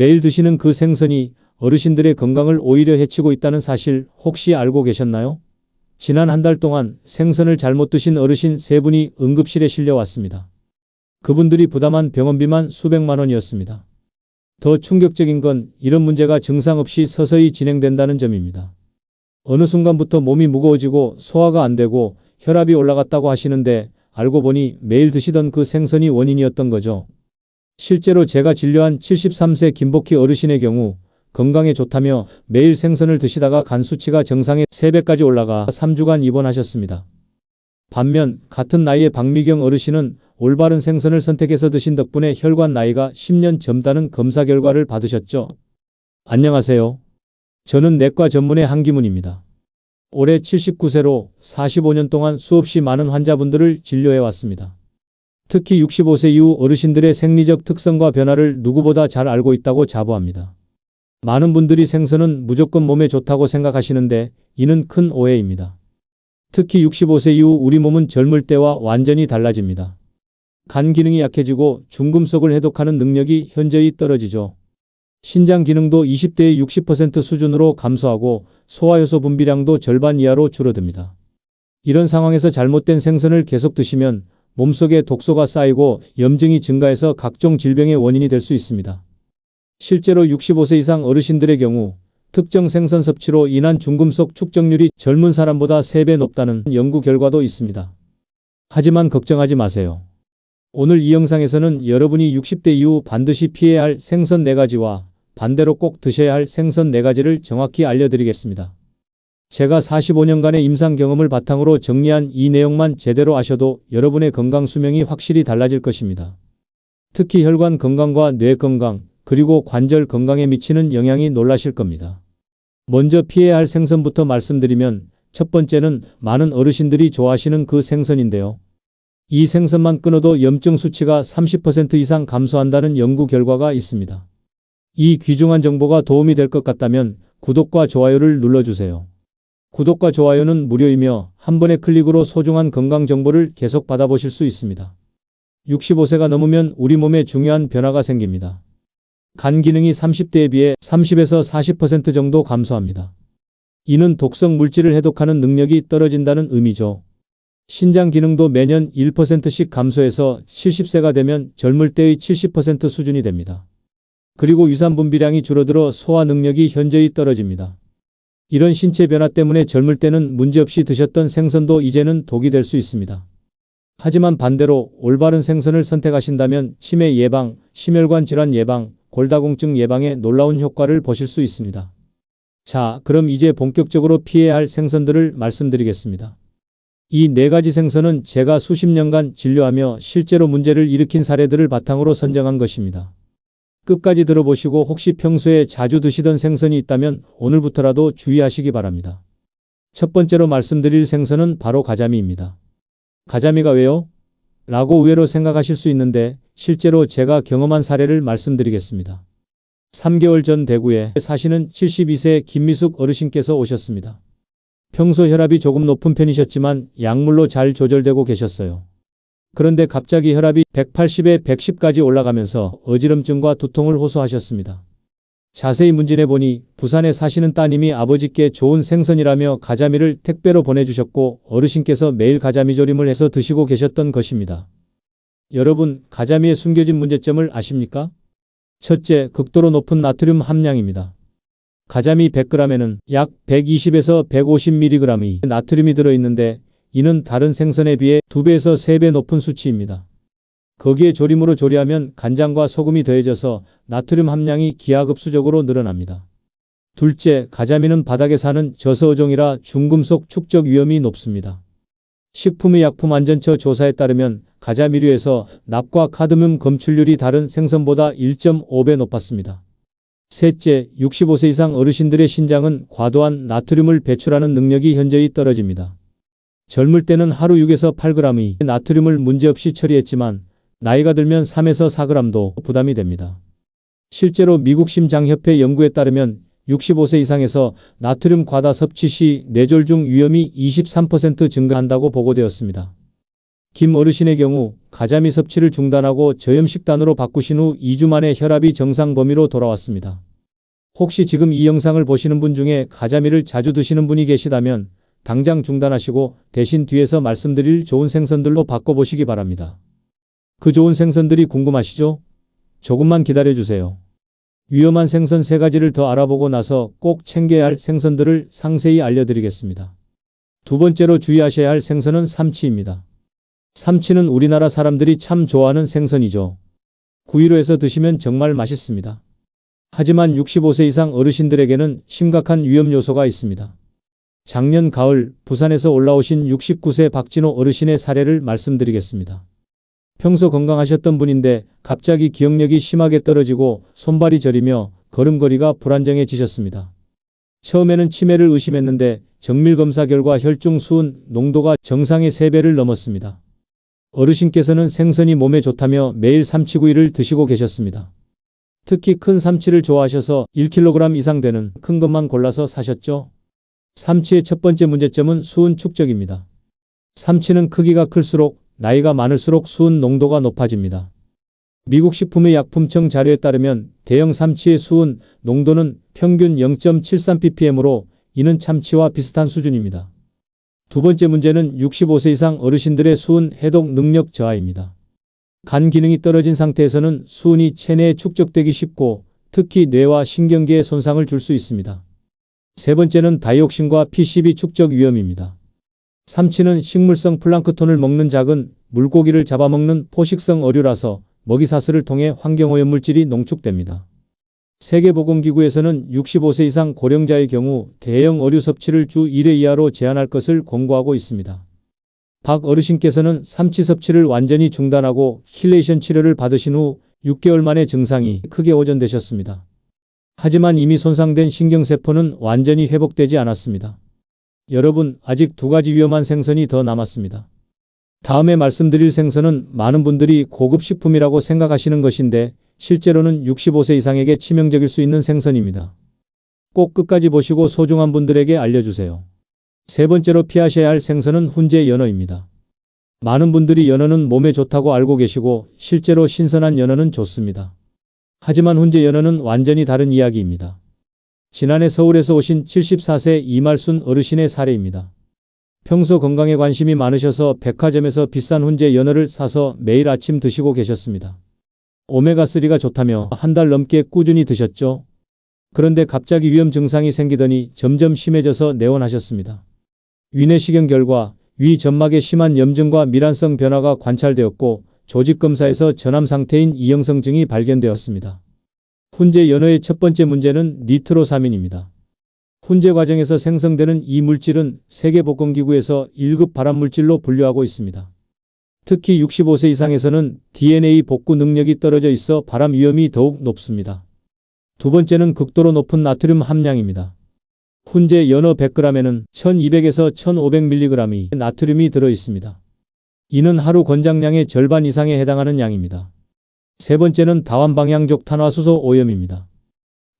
매일 드시는 그 생선이 어르신들의 건강을 오히려 해치고 있다는 사실 혹시 알고 계셨나요? 지난 한 달 동안 생선을 잘못 드신 어르신 세 분이 응급실에 실려왔습니다. 그분들이 부담한 병원비만 수백만 원이었습니다. 더 충격적인 건 이런 문제가 증상 없이 서서히 진행된다는 점입니다. 어느 순간부터 몸이 무거워지고 소화가 안 되고 혈압이 올라갔다고 하시는데 알고 보니 매일 드시던 그 생선이 원인이었던 거죠. 실제로 제가 진료한 73세 김복희 어르신의 경우 건강에 좋다며 매일 생선을 드시다가 간 수치가 정상의 3배까지 올라가 3주간 입원하셨습니다. 반면 같은 나이의 박미경 어르신은 올바른 생선을 선택해서 드신 덕분에 혈관 나이가 10년 젊다는 검사 결과를 받으셨죠. 안녕하세요. 저는 내과 전문의 한기문입니다. 올해 79세로 45년 동안 수없이 많은 환자분들을 진료해 왔습니다. 특히 65세 이후 어르신들의 생리적 특성과 변화를 누구보다 잘 알고 있다고 자부합니다. 많은 분들이 생선은 무조건 몸에 좋다고 생각하시는데 이는 큰 오해입니다. 특히 65세 이후 우리 몸은 젊을 때와 완전히 달라집니다. 간 기능이 약해지고 중금속을 해독하는 능력이 현저히 떨어지죠. 신장 기능도 20대의 60% 수준으로 감소하고 소화효소 분비량도 절반 이하로 줄어듭니다. 이런 상황에서 잘못된 생선을 계속 드시면 몸속에 독소가 쌓이고 염증이 증가해서 각종 질병의 원인이 될 수 있습니다. 실제로 65세 이상 어르신들의 경우 특정 생선 섭취로 인한 중금속 축적률이 젊은 사람보다 3배 높다는 연구 결과도 있습니다. 하지만 걱정하지 마세요. 오늘 이 영상에서는 여러분이 60대 이후 반드시 피해야 할 생선 4가지와 반대로 꼭 드셔야 할 생선 4가지를 정확히 알려드리겠습니다. 제가 45년간의 임상 경험을 바탕으로 정리한 이 내용만 제대로 아셔도 여러분의 건강 수명이 확실히 달라질 것입니다. 특히 혈관 건강과 뇌 건강, 그리고 관절 건강에 미치는 영향이 놀라실 겁니다. 먼저 피해야 할 생선부터 말씀드리면 첫 번째는 많은 어르신들이 좋아하시는 그 생선인데요. 이 생선만 끊어도 염증 수치가 30% 이상 감소한다는 연구 결과가 있습니다. 이 귀중한 정보가 도움이 될 것 같다면 구독과 좋아요를 눌러주세요. 구독과 좋아요는 무료이며 한 번의 클릭으로 소중한 건강 정보를 계속 받아보실 수 있습니다. 65세가 넘으면 우리 몸에 중요한 변화가 생깁니다. 간 기능이 30대에 비해 30에서 40% 정도 감소합니다. 이는 독성 물질을 해독하는 능력이 떨어진다는 의미죠. 신장 기능도 매년 1%씩 감소해서 70세가 되면 젊을 때의 70% 수준이 됩니다. 그리고 유산 분비량이 줄어들어 소화 능력이 현저히 떨어집니다. 이런 신체 변화 때문에 젊을 때는 문제없이 드셨던 생선도 이제는 독이 될 수 있습니다. 하지만 반대로 올바른 생선을 선택하신다면 치매 예방, 심혈관 질환 예방, 골다공증 예방에 놀라운 효과를 보실 수 있습니다. 자, 그럼 이제 본격적으로 피해야 할 생선들을 말씀드리겠습니다. 이 네 가지 생선은 제가 수십 년간 진료하며 실제로 문제를 일으킨 사례들을 바탕으로 선정한 것입니다. 끝까지 들어보시고 혹시 평소에 자주 드시던 생선이 있다면 오늘부터라도 주의하시기 바랍니다. 첫 번째로 말씀드릴 생선은 바로 가자미입니다. 가자미가 왜요? 라고 의외로 생각하실 수 있는데 실제로 제가 경험한 사례를 말씀드리겠습니다. 3개월 전 대구에 사시는 72세 김미숙 어르신께서 오셨습니다. 평소 혈압이 조금 높은 편이셨지만 약물로 잘 조절되고 계셨어요. 그런데 갑자기 혈압이 180에 110까지 올라가면서 어지럼증과 두통을 호소하셨습니다. 자세히 문진해 보니 부산에 사시는 따님이 아버지께 좋은 생선이라며 가자미를 택배로 보내주셨고 어르신께서 매일 가자미 조림을 해서 드시고 계셨던 것입니다. 여러분, 가자미의 숨겨진 문제점을 아십니까? 첫째, 극도로 높은 나트륨 함량입니다. 가자미 100g에는 약 120에서 150mg의 나트륨이 들어있는데 이는 다른 생선에 비해 2배에서 3배 높은 수치입니다. 거기에 조림으로 조리하면 간장과 소금이 더해져서 나트륨 함량이 기하급수적으로 늘어납니다. 둘째, 가자미는 바닥에 사는 저서어종이라 중금속 축적 위험이 높습니다. 식품의 약품 안전처 조사에 따르면 가자미류에서 납과 카드뮴 검출률이 다른 생선보다 1.5배 높았습니다. 셋째, 65세 이상 어르신들의 신장은 과도한 나트륨을 배출하는 능력이 현저히 떨어집니다. 젊을 때는 하루 6에서 8g의 나트륨을 문제없이 처리했지만 나이가 들면 3에서 4g도 부담이 됩니다. 실제로 미국 심장협회 연구에 따르면 65세 이상에서 나트륨 과다 섭취 시 뇌졸중 위험이 23% 증가한다고 보고되었습니다. 김 어르신의 경우 가자미 섭취를 중단하고 저염 식단으로 바꾸신 후 2주 만에 혈압이 정상 범위로 돌아왔습니다. 혹시 지금 이 영상을 보시는 분 중에 가자미를 자주 드시는 분이 계시다면 당장 중단하시고 대신 뒤에서 말씀드릴 좋은 생선들로 바꿔보시기 바랍니다. 그 좋은 생선들이 궁금하시죠? 조금만 기다려 주세요. 위험한 생선 세 가지를 더 알아보고 나서 꼭 챙겨야 할 생선들을 상세히 알려드리겠습니다. 두 번째로 주의하셔야 할 생선은 삼치입니다. 삼치는 우리나라 사람들이 참 좋아하는 생선이죠. 구이로 해서 드시면 정말 맛있습니다. 하지만 65세 이상 어르신들에게는 심각한 위험 요소가 있습니다. 작년 가을 부산에서 올라오신 69세 박진호 어르신의 사례를 말씀드리겠습니다. 평소 건강하셨던 분인데 갑자기 기억력이 심하게 떨어지고 손발이 저리며 걸음걸이가 불안정해지셨습니다. 처음에는 치매를 의심했는데 정밀 검사 결과 혈중 수은 농도가 정상의 3배를 넘었습니다. 어르신께서는 생선이 몸에 좋다며 매일 삼치구이를 드시고 계셨습니다. 특히 큰 삼치를 좋아하셔서 1kg 이상 되는 큰 것만 골라서 사셨죠? 삼치의 첫 번째 문제점은 수은 축적입니다. 삼치는 크기가 클수록 나이가 많을수록 수은 농도가 높아집니다. 미국 식품의 약품청 자료에 따르면 대형 삼치의 수은 농도는 평균 0.73ppm으로 이는 참치와 비슷한 수준입니다. 두 번째 문제는 65세 이상 어르신들의 수은 해독 능력 저하입니다. 간 기능이 떨어진 상태에서는 수은이 체내에 축적되기 쉽고 특히 뇌와 신경계에 손상을 줄 수 있습니다. 세 번째는 다이옥신과 PCB 축적 위험입니다. 삼치는 식물성 플랑크톤을 먹는 작은 물고기를 잡아먹는 포식성 어류라서 먹이사슬을 통해 환경오염물질이 농축됩니다. 세계보건기구에서는 65세 이상 고령자의 경우 대형 어류 섭취를 주 1회 이하로 제한할 것을 권고하고 있습니다. 박 어르신께서는 삼치 섭취를 완전히 중단하고 힐레이션 치료를 받으신 후 6개월 만에 증상이 크게 호전되셨습니다. 하지만 이미 손상된 신경세포는 완전히 회복되지 않았습니다. 여러분, 아직 두 가지 위험한 생선이 더 남았습니다. 다음에 말씀드릴 생선은 많은 분들이 고급 식품이라고 생각하시는 것인데 실제로는 65세 이상에게 치명적일 수 있는 생선입니다. 꼭 끝까지 보시고 소중한 분들에게 알려주세요. 세 번째로 피하셔야 할 생선은 훈제 연어입니다. 많은 분들이 연어는 몸에 좋다고 알고 계시고 실제로 신선한 연어는 좋습니다. 하지만 훈제 연어는 완전히 다른 이야기입니다. 지난해 서울에서 오신 74세 이말순 어르신의 사례입니다. 평소 건강에 관심이 많으셔서 백화점에서 비싼 훈제 연어를 사서 매일 아침 드시고 계셨습니다. 오메가3가 좋다며 한 달 넘게 꾸준히 드셨죠? 그런데 갑자기 위험 증상이 생기더니 점점 심해져서 내원하셨습니다. 위내시경 결과 위 점막에 심한 염증과 미란성 변화가 관찰되었고 조직검사에서 전암 상태인 이형성증이 발견되었습니다. 훈제 연어의 첫 번째 문제는 니트로사민입니다. 훈제 과정에서 생성되는 이 물질은 세계보건기구에서 1급 발암물질로 분류하고 있습니다. 특히 65세 이상에서는 DNA 복구 능력이 떨어져 있어 발암 위험이 더욱 높습니다. 두 번째는 극도로 높은 나트륨 함량입니다. 훈제 연어 100g에는 1200에서 1500mg이 나트륨이 들어 있습니다. 이는 하루 권장량의 절반 이상에 해당하는 양입니다. 세 번째는 다완방향족 탄화수소 오염입니다.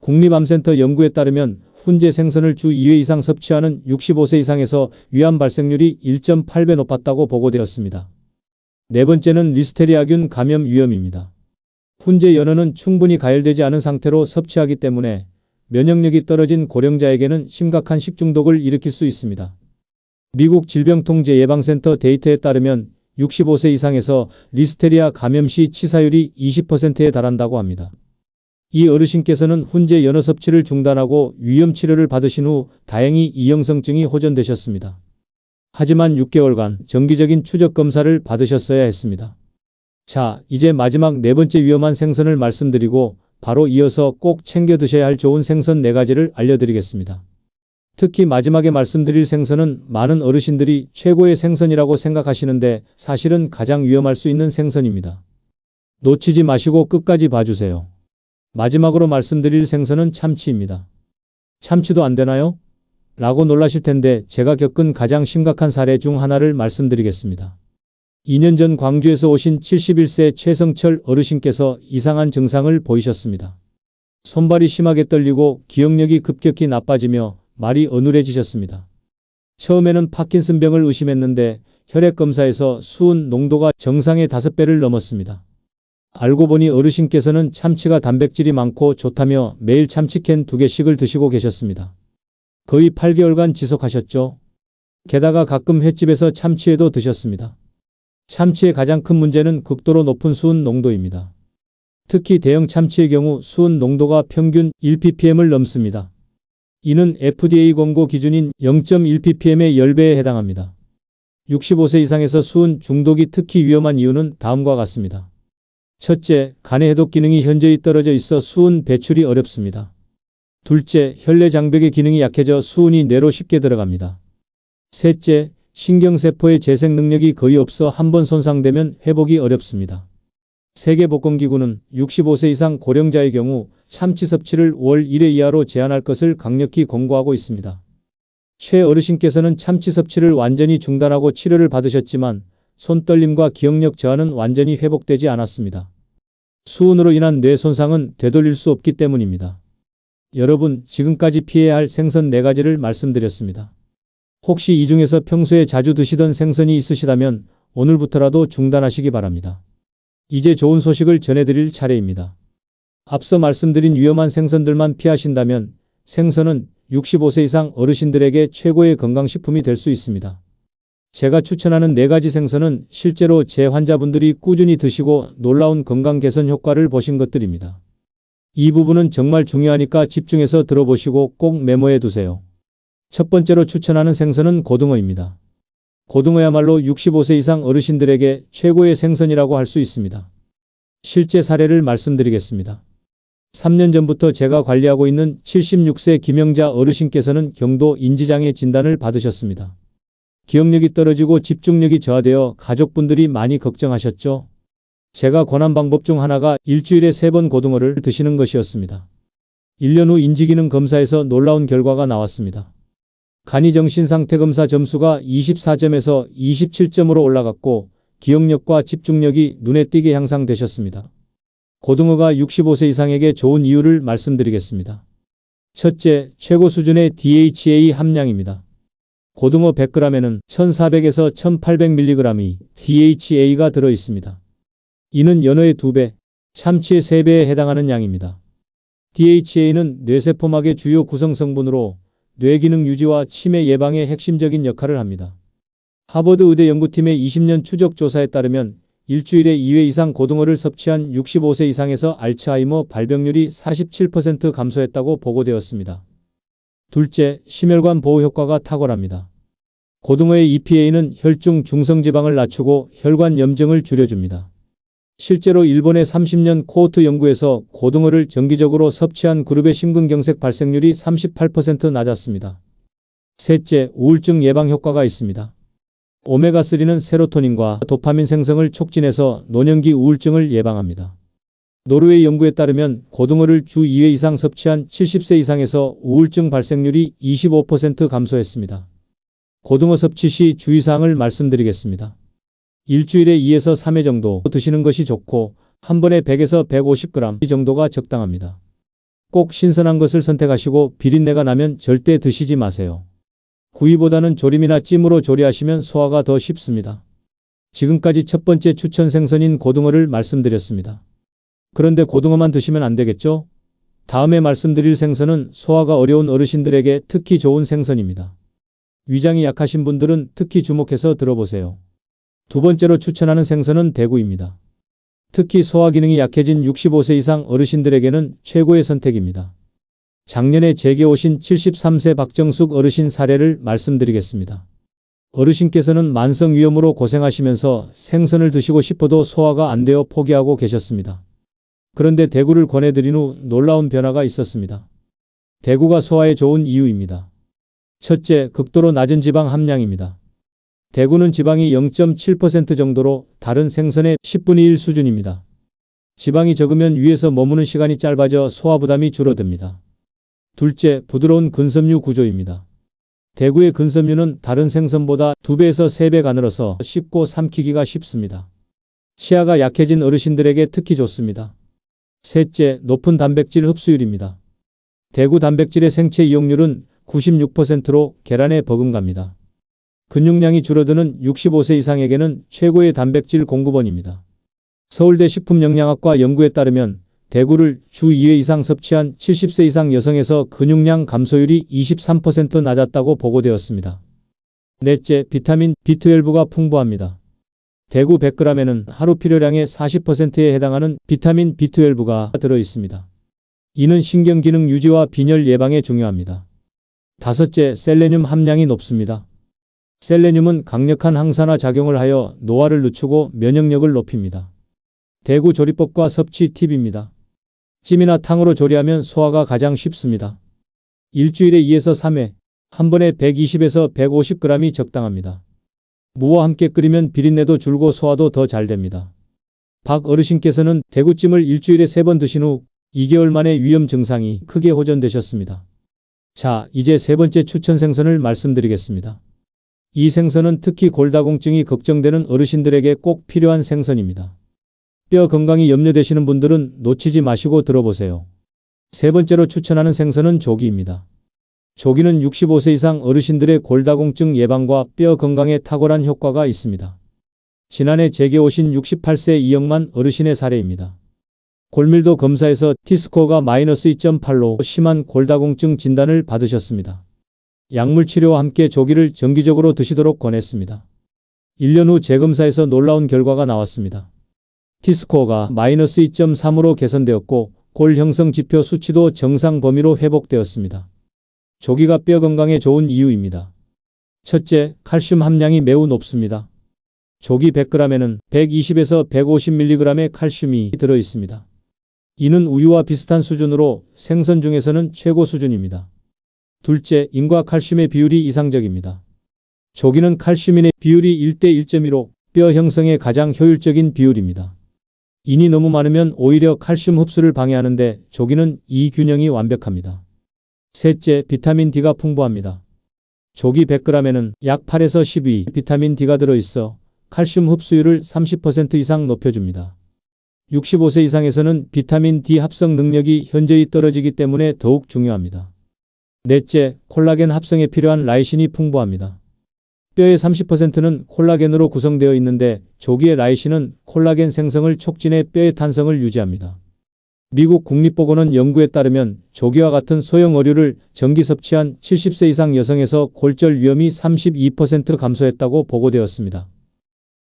국립암센터 연구에 따르면 훈제 생선을 주 2회 이상 섭취하는 65세 이상에서 위암 발생률이 1.8배 높았다고 보고되었습니다. 네 번째는 리스테리아균 감염 위험입니다. 훈제 연어는 충분히 가열되지 않은 상태로 섭취하기 때문에 면역력이 떨어진 고령자에게는 심각한 식중독을 일으킬 수 있습니다. 미국 질병통제예방센터 데이터에 따르면 65세 이상에서 리스테리아 감염 시 치사율이 20%에 달한다고 합니다. 이 어르신께서는 훈제 연어 섭취를 중단하고 위험 치료를 받으신 후 다행히 이형성증이 호전되셨습니다. 하지만 6개월간 정기적인 추적 검사를 받으셨어야 했습니다. 자, 이제 마지막 네 번째 위험한 생선을 말씀드리고 바로 이어서 꼭 챙겨 드셔야 할 좋은 생선 네 가지를 알려드리겠습니다. 특히 마지막에 말씀드릴 생선은 많은 어르신들이 최고의 생선이라고 생각하시는데 사실은 가장 위험할 수 있는 생선입니다. 놓치지 마시고 끝까지 봐주세요. 마지막으로 말씀드릴 생선은 참치입니다. 참치도 안 되나요? 라고 놀라실 텐데 제가 겪은 가장 심각한 사례 중 하나를 말씀드리겠습니다. 2년 전 광주에서 오신 71세 최성철 어르신께서 이상한 증상을 보이셨습니다. 손발이 심하게 떨리고 기억력이 급격히 나빠지며 말이 어눌해지셨습니다. 처음에는 파킨슨병을 의심했는데 혈액 검사에서 수은 농도가 정상의 5배를 넘었습니다. 알고 보니 어르신께서는 참치가 단백질이 많고 좋다며 매일 참치캔 2개씩을 드시고 계셨습니다. 거의 8개월간 지속하셨죠. 게다가 가끔 횟집에서 참치회도 드셨습니다. 참치의 가장 큰 문제는 극도로 높은 수은 농도입니다. 특히 대형 참치의 경우 수은 농도가 평균 1ppm을 넘습니다. 이는 FDA 권고 기준인 0.1ppm의 10배에 해당합니다. 65세 이상에서 수은 중독이 특히 위험한 이유는 다음과 같습니다. 첫째, 간의 해독 기능이 현저히 떨어져 있어 수은 배출이 어렵습니다. 둘째, 혈내 장벽의 기능이 약해져 수은이 뇌로 쉽게 들어갑니다. 셋째, 신경세포의 재생 능력이 거의 없어 한 번 손상되면 회복이 어렵습니다. 세계복권기구는 65세 이상 고령자의 경우 참치 섭취를 월 1회 이하로 제한할 것을 강력히 권고하고 있습니다. 최 어르신께서는 참치 섭취를 완전히 중단하고 치료를 받으셨지만 손떨림과 기억력 저하는 완전히 회복되지 않았습니다. 수은으로 인한 뇌 손상은 되돌릴 수 없기 때문입니다. 여러분, 지금까지 피해야 할 생선 4가지를 말씀드렸습니다. 혹시 이 중에서 평소에 자주 드시던 생선이 있으시다면 오늘부터라도 중단하시기 바랍니다. 이제 좋은 소식을 전해드릴 차례입니다. 앞서 말씀드린 위험한 생선들만 피하신다면 생선은 65세 이상 어르신들에게 최고의 건강식품이 될 수 있습니다. 제가 추천하는 4가지 생선은 실제로 제 환자분들이 꾸준히 드시고 놀라운 건강 개선 효과를 보신 것들입니다. 이 부분은 정말 중요하니까 집중해서 들어보시고 꼭 메모해 두세요. 첫 번째로 추천하는 생선은 고등어입니다. 고등어야말로 65세 이상 어르신들에게 최고의 생선이라고 할 수 있습니다. 실제 사례를 말씀드리겠습니다. 3년 전부터 제가 관리하고 있는 76세 김영자 어르신께서는 경도 인지장애 진단을 받으셨습니다. 기억력이 떨어지고 집중력이 저하되어 가족분들이 많이 걱정하셨죠. 제가 권한 방법 중 하나가 일주일에 3번 고등어를 드시는 것이었습니다. 1년 후 인지기능 검사에서 놀라운 결과가 나왔습니다. 간이 정신 상태 검사 점수가 24점에서 27점으로 올라갔고 기억력과 집중력이 눈에 띄게 향상되셨습니다. 고등어가 65세 이상에게 좋은 이유를 말씀드리겠습니다. 첫째, 최고 수준의 DHA 함량입니다. 고등어 100g에는 1400에서 1800mg이 DHA가 들어 있습니다. 이는 연어의 2배, 참치의 3배에 해당하는 양입니다. DHA는 뇌세포막의 주요 구성 성분으로 뇌기능 유지와 치매 예방에 핵심적인 역할을 합니다. 하버드 의대 연구팀의 20년 추적 조사에 따르면 일주일에 2회 이상 고등어를 섭취한 65세 이상에서 알츠하이머 발병률이 47% 감소했다고 보고되었습니다. 둘째, 심혈관 보호 효과가 탁월합니다. 고등어의 EPA는 혈중 중성지방을 낮추고 혈관 염증을 줄여줍니다. 실제로 일본의 30년 코호트 연구에서 고등어를 정기적으로 섭취한 그룹의 심근경색 발생률이 38% 낮았습니다. 셋째, 우울증 예방 효과가 있습니다. 오메가3는 세로토닌과 도파민 생성을 촉진해서 노년기 우울증을 예방합니다. 노르웨이 연구에 따르면 고등어를 주 2회 이상 섭취한 70세 이상에서 우울증 발생률이 25% 감소했습니다. 고등어 섭취 시 주의사항을 말씀드리겠습니다. 일주일에 2에서 3회 정도 드시는 것이 좋고 한 번에 100에서 150g 정도가 적당합니다. 꼭 신선한 것을 선택하시고 비린내가 나면 절대 드시지 마세요. 구이보다는 조림이나 찜으로 조리하시면 소화가 더 쉽습니다. 지금까지 첫 번째 추천 생선인 고등어를 말씀드렸습니다. 그런데 고등어만 드시면 안 되겠죠? 다음에 말씀드릴 생선은 소화가 어려운 어르신들에게 특히 좋은 생선입니다. 위장이 약하신 분들은 특히 주목해서 들어보세요. 두 번째로 추천하는 생선은 대구입니다. 특히 소화 기능이 약해진 65세 이상 어르신들에게는 최고의 선택입니다. 작년에 제게 오신 73세 박정숙 어르신 사례를 말씀드리겠습니다. 어르신께서는 만성 위염으로 고생하시면서 생선을 드시고 싶어도 소화가 안 되어 포기하고 계셨습니다. 그런데 대구를 권해드린 후 놀라운 변화가 있었습니다. 대구가 소화에 좋은 이유입니다. 첫째, 극도로 낮은 지방 함량입니다. 대구는 지방이 0.7% 정도로 다른 생선의 10분의 1 수준입니다. 지방이 적으면 위에서 머무는 시간이 짧아져 소화 부담이 줄어듭니다. 둘째, 부드러운 근섬유 구조입니다. 대구의 근섬유는 다른 생선보다 2배에서 3배 가늘어서 씹고 삼키기가 쉽습니다. 치아가 약해진 어르신들에게 특히 좋습니다. 셋째, 높은 단백질 흡수율입니다. 대구 단백질의 생체 이용률은 96%로 계란에 버금갑니다. 근육량이 줄어드는 65세 이상에게는 최고의 단백질 공급원입니다. 서울대 식품영양학과 연구에 따르면 대구를 주 2회 이상 섭취한 70세 이상 여성에서 근육량 감소율이 23% 낮았다고 보고되었습니다. 넷째, 비타민 B12가 풍부합니다. 대구 100g에는 하루 필요량의 40%에 해당하는 비타민 B12가 들어 있습니다. 이는 신경기능 유지와 빈혈 예방에 중요합니다. 다섯째, 셀레늄 함량이 높습니다. 셀레늄은 강력한 항산화 작용을 하여 노화를 늦추고 면역력을 높입니다. 대구 조리법과 섭취 팁입니다. 찜이나 탕으로 조리하면 소화가 가장 쉽습니다. 일주일에 2에서 3회, 한 번에 120에서 150g이 적당합니다. 무와 함께 끓이면 비린내도 줄고 소화도 더 잘 됩니다. 박 어르신께서는 대구찜을 일주일에 3번 드신 후 2개월 만에 위험 증상이 크게 호전되셨습니다. 자, 이제 세 번째 추천 생선을 말씀드리겠습니다. 이 생선은 특히 골다공증이 걱정되는 어르신들에게 꼭 필요한 생선입니다. 뼈 건강이 염려되시는 분들은 놓치지 마시고 들어보세요. 세 번째로 추천하는 생선은 조기입니다. 조기는 65세 이상 어르신들의 골다공증 예방과 뼈 건강에 탁월한 효과가 있습니다. 지난해 제게 오신 68세 이영만 어르신의 사례입니다. 골밀도 검사에서 T스코어가 마이너스 2.8로 심한 골다공증 진단을 받으셨습니다. 약물 치료와 함께 조기를 정기적으로 드시도록 권했습니다. 1년 후 재검사에서 놀라운 결과가 나왔습니다. T스코어가 마이너스 2.3으로 개선되었고 골 형성 지표 수치도 정상 범위로 회복되었습니다. 조기가 뼈 건강에 좋은 이유입니다. 첫째, 칼슘 함량이 매우 높습니다. 조기 100g에는 120에서 150mg의 칼슘이 들어 있습니다. 이는 우유와 비슷한 수준으로 생선 중에서는 최고 수준입니다. 둘째, 인과 칼슘의 비율이 이상적입니다. 조기는 칼슘인의 비율이 1대 1.15, 뼈 형성에 가장 효율적인 비율입니다. 인이 너무 많으면 오히려 칼슘 흡수를 방해하는데 조기는 이 균형이 완벽합니다. 셋째, 비타민 D가 풍부합니다. 조기 100g에는 약 8에서 12 비타민 D가 들어있어 칼슘 흡수율을 30% 이상 높여줍니다. 65세 이상에서는 비타민 D 합성 능력이 현저히 떨어지기 때문에 더욱 중요합니다. 넷째, 콜라겐 합성에 필요한 라이신이 풍부합니다. 뼈의 30%는 콜라겐으로 구성되어 있는데 조기의 라이신은 콜라겐 생성을 촉진해 뼈의 탄성을 유지합니다. 미국 국립보건원 연구에 따르면 조기와 같은 소형 어류를 정기 섭취한 70세 이상 여성에서 골절 위험이 32% 감소했다고 보고되었습니다.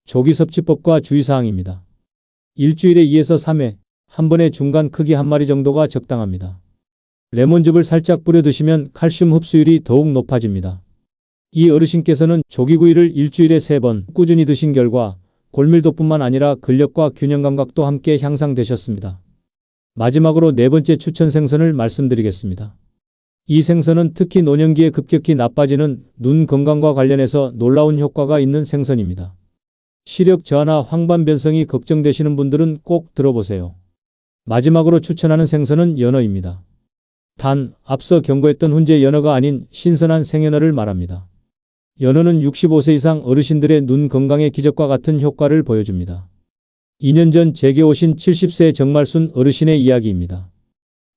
조기 섭취법과 주의사항입니다. 일주일에 2에서 3회, 한 번에 중간 크기 한 마리 정도가 적당합니다. 레몬즙을 살짝 뿌려 드시면 칼슘 흡수율이 더욱 높아집니다. 이 어르신께서는 조기구이를 일주일에 3번 꾸준히 드신 결과 골밀도뿐만 아니라 근력과 균형 감각도 함께 향상되셨습니다. 마지막으로 네 번째 추천 생선을 말씀드리겠습니다. 이 생선은 특히 노년기에 급격히 나빠지는 눈 건강과 관련해서 놀라운 효과가 있는 생선입니다. 시력 저하나 황반 변성이 걱정되시는 분들은 꼭 들어보세요. 마지막으로 추천하는 생선은 연어입니다. 단, 앞서 경고했던 훈제 연어가 아닌 신선한 생연어를 말합니다. 연어는 65세 이상 어르신들의 눈 건강의 기적과 같은 효과를 보여줍니다. 2년 전 제게 오신 70세 정말순 어르신의 이야기입니다.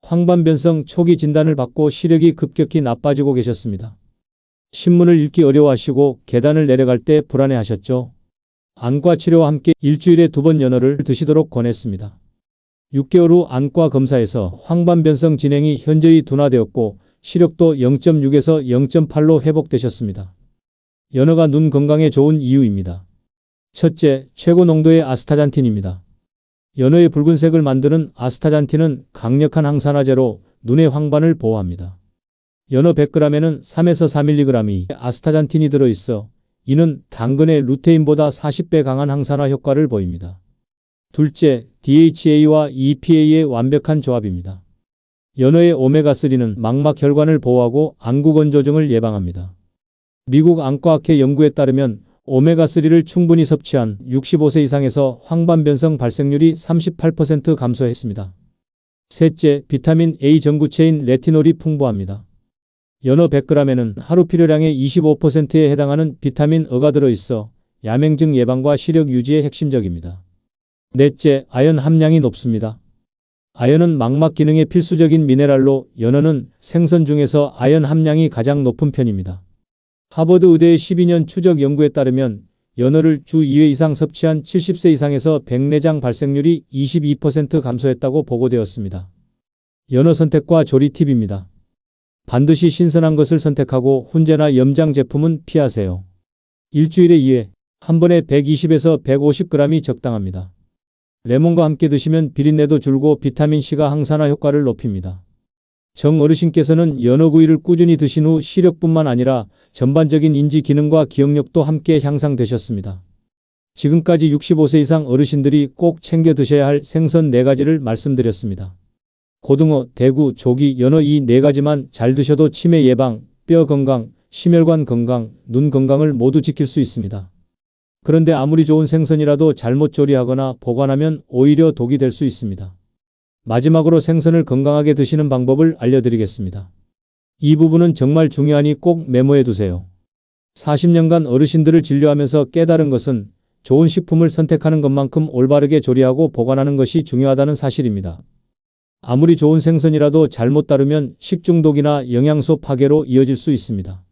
황반변성 초기 진단을 받고 시력이 급격히 나빠지고 계셨습니다. 신문을 읽기 어려워하시고 계단을 내려갈 때 불안해하셨죠. 안과 치료와 함께 일주일에 두 번 연어를 드시도록 권했습니다. 6개월 후 안과 검사에서 황반변성 진행이 현저히 둔화되었고 시력도 0.6에서 0.8로 회복되셨습니다. 연어가 눈 건강에 좋은 이유입니다. 첫째, 최고 농도의 아스타잔틴입니다. 연어의 붉은색을 만드는 아스타잔틴은 강력한 항산화제로 눈의 황반을 보호합니다. 연어 100g에는 3에서 4mg이 아스타잔틴이 들어있어 이는 당근의 루테인보다 40배 강한 항산화 효과를 보입니다. 둘째, DHA와 EPA의 완벽한 조합입니다. 연어의 오메가3는 망막 혈관을 보호하고 안구 건조증을 예방합니다. 미국 안과학회 연구에 따르면 오메가3를 충분히 섭취한 65세 이상에서 황반변성 발생률이 38% 감소했습니다. 셋째, 비타민 A 전구체인 레티놀이 풍부합니다. 연어 100g에는 하루 필요량의 25%에 해당하는 비타민 어가 들어있어 야맹증 예방과 시력 유지에 핵심적입니다. 넷째, 아연 함량이 높습니다. 아연은 망막 기능에 필수적인 미네랄로 연어는 생선 중에서 아연 함량이 가장 높은 편입니다. 하버드 의대의 12년 추적 연구에 따르면 연어를 주 2회 이상 섭취한 70세 이상에서 백내장 발생률이 22% 감소했다고 보고되었습니다. 연어 선택과 조리 팁입니다. 반드시 신선한 것을 선택하고 훈제나 염장 제품은 피하세요. 일주일에 2회, 한 번에 120에서 150g이 적당합니다. 레몬과 함께 드시면 비린내도 줄고 비타민C가 항산화 효과를 높입니다. 정 어르신께서는 연어구이를 꾸준히 드신 후 시력뿐만 아니라 전반적인 인지 기능과 기억력도 함께 향상되셨습니다. 지금까지 65세 이상 어르신들이 꼭 챙겨 드셔야 할 생선 4가지를 말씀드렸습니다. 고등어, 대구, 조기, 연어 이 4가지만 잘 드셔도 치매 예방, 뼈 건강, 심혈관 건강, 눈 건강을 모두 지킬 수 있습니다. 그런데 아무리 좋은 생선이라도 잘못 조리하거나 보관하면 오히려 독이 될 수 있습니다. 마지막으로 생선을 건강하게 드시는 방법을 알려드리겠습니다. 이 부분은 정말 중요하니 꼭 메모해 두세요. 40년간 어르신들을 진료하면서 깨달은 것은 좋은 식품을 선택하는 것만큼 올바르게 조리하고 보관하는 것이 중요하다는 사실입니다. 아무리 좋은 생선이라도 잘못 다루면 식중독이나 영양소 파괴로 이어질 수 있습니다.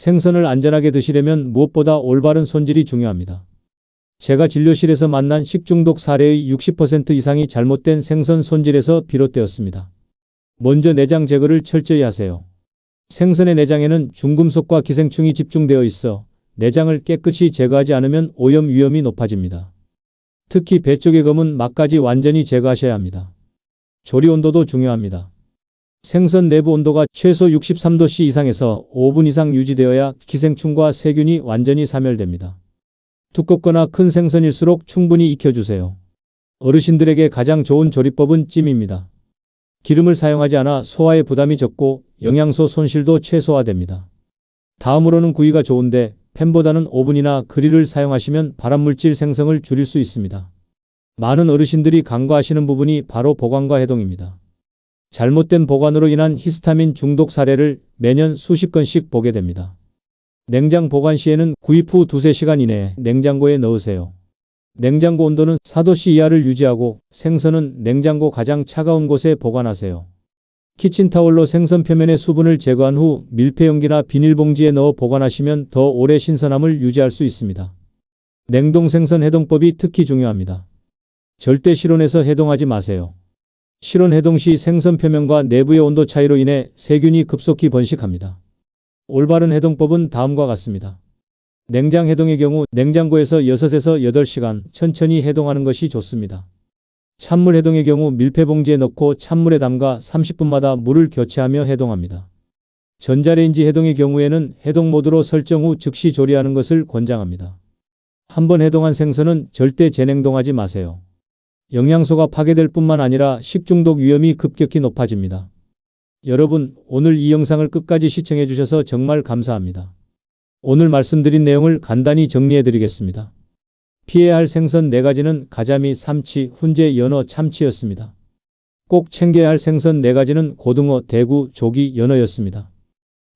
생선을 안전하게 드시려면 무엇보다 올바른 손질이 중요합니다. 제가 진료실에서 만난 식중독 사례의 60% 이상이 잘못된 생선 손질에서 비롯되었습니다. 먼저 내장 제거를 철저히 하세요. 생선의 내장에는 중금속과 기생충이 집중되어 있어 내장을 깨끗이 제거하지 않으면 오염 위험이 높아집니다. 특히 배 쪽의 검은 막까지 완전히 제거하셔야 합니다. 조리 온도도 중요합니다. 생선 내부 온도가 최소 63도씨 이상에서 5분 이상 유지되어야 기생충과 세균이 완전히 사멸됩니다. 두껍거나 큰 생선일수록 충분히 익혀주세요. 어르신들에게 가장 좋은 조리법은 찜입니다. 기름을 사용하지 않아 소화에 부담이 적고 영양소 손실도 최소화됩니다. 다음으로는 구이가 좋은데 팬보다는 오븐이나 그릴을 사용하시면 발암물질 생성을 줄일 수 있습니다. 많은 어르신들이 간과하시는 부분이 바로 보관과 해동입니다. 잘못된 보관으로 인한 히스타민 중독 사례를 매년 수십 건씩 보게 됩니다. 냉장 보관 시에는 구입 후 두세 시간 이내에 냉장고에 넣으세요. 냉장고 온도는 4도씨 이하를 유지하고 생선은 냉장고 가장 차가운 곳에 보관하세요. 키친타올로 생선 표면의 수분을 제거한 후 밀폐용기나 비닐봉지에 넣어 보관하시면 더 오래 신선함을 유지할 수 있습니다. 냉동 생선 해동법이 특히 중요합니다. 절대 실온에서 해동하지 마세요. 실온 해동 시 생선 표면과 내부의 온도 차이로 인해 세균이 급속히 번식합니다. 올바른 해동법은 다음과 같습니다. 냉장 해동의 경우 냉장고에서 6에서 8시간 천천히 해동하는 것이 좋습니다. 찬물 해동의 경우 밀폐봉지에 넣고 찬물에 담가 30분마다 물을 교체하며 해동합니다. 전자레인지 해동의 경우에는 해동 모드로 설정 후 즉시 조리하는 것을 권장합니다. 한번 해동한 생선은 절대 재냉동하지 마세요. 영양소가 파괴될 뿐만 아니라 식중독 위험이 급격히 높아집니다. 여러분, 오늘 이 영상을 끝까지 시청해 주셔서 정말 감사합니다. 오늘 말씀드린 내용을 간단히 정리해 드리겠습니다. 피해야 할 생선 4가지는 가자미, 삼치, 훈제, 연어, 참치였습니다. 꼭 챙겨야 할 생선 4가지는 고등어, 대구, 조기, 연어였습니다.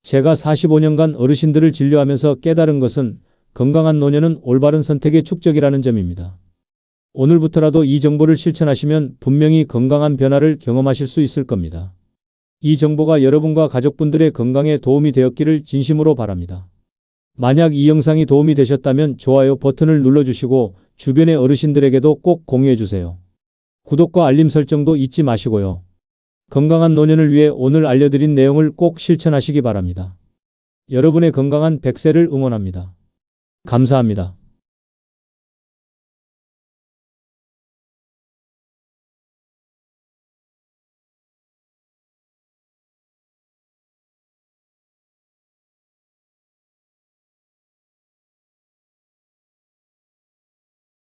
제가 45년간 어르신들을 진료하면서 깨달은 것은 건강한 노년은 올바른 선택의 축적이라는 점입니다. 오늘부터라도 이 정보를 실천하시면 분명히 건강한 변화를 경험하실 수 있을 겁니다. 이 정보가 여러분과 가족분들의 건강에 도움이 되었기를 진심으로 바랍니다. 만약 이 영상이 도움이 되셨다면 좋아요 버튼을 눌러주시고 주변의 어르신들에게도 꼭 공유해주세요. 구독과 알림 설정도 잊지 마시고요. 건강한 노년을 위해 오늘 알려드린 내용을 꼭 실천하시기 바랍니다. 여러분의 건강한 100세를 응원합니다. 감사합니다.